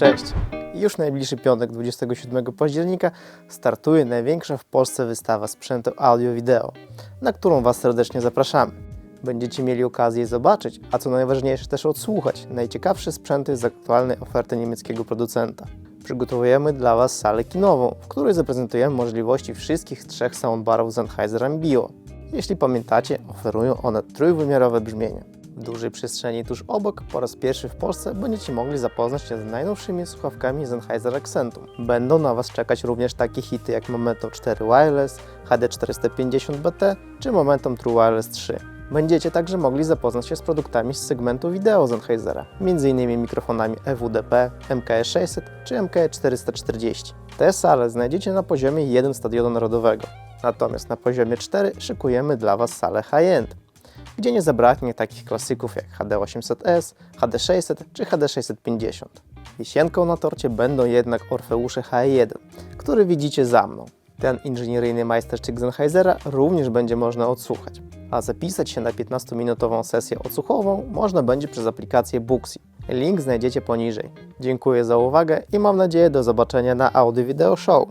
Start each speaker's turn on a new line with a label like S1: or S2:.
S1: Cześć! Już najbliższy piątek, 27 października, startuje największa w Polsce wystawa sprzętu audio-wideo, na którą Was serdecznie zapraszamy. Będziecie mieli okazję zobaczyć, a co najważniejsze też odsłuchać najciekawsze sprzęty z aktualnej oferty niemieckiego producenta. Przygotowujemy dla Was salę kinową, w której zaprezentujemy możliwości wszystkich trzech soundbarów Sennheiser Ambio. Jeśli pamiętacie, oferują one trójwymiarowe brzmienie. W dużej przestrzeni tuż obok, po raz pierwszy w Polsce, będziecie mogli zapoznać się z najnowszymi słuchawkami Sennheiser Accentum. Będą na Was czekać również takie hity jak Momentum 4 Wireless, HD450BT czy Momentum True Wireless 3. Będziecie także mogli zapoznać się z produktami z segmentu wideo Sennheisera, m.in. mikrofonami EWDP, MKE600 czy MKE440. Te sale znajdziecie na poziomie 1 Stadionu Narodowego, natomiast na poziomie 4 szykujemy dla Was salę high-end, gdzie nie zabraknie takich klasyków jak HD800S, HD600 czy HD650. Wisienką na torcie będą jednak Orfeusze H1, który widzicie za mną. Ten inżynieryjny majstersztyk Sennheisera również będzie można odsłuchać, a zapisać się na 15-minutową sesję odsłuchową można będzie przez aplikację Booksy. Link znajdziecie poniżej. Dziękuję za uwagę i mam nadzieję do zobaczenia na Audio Video Show.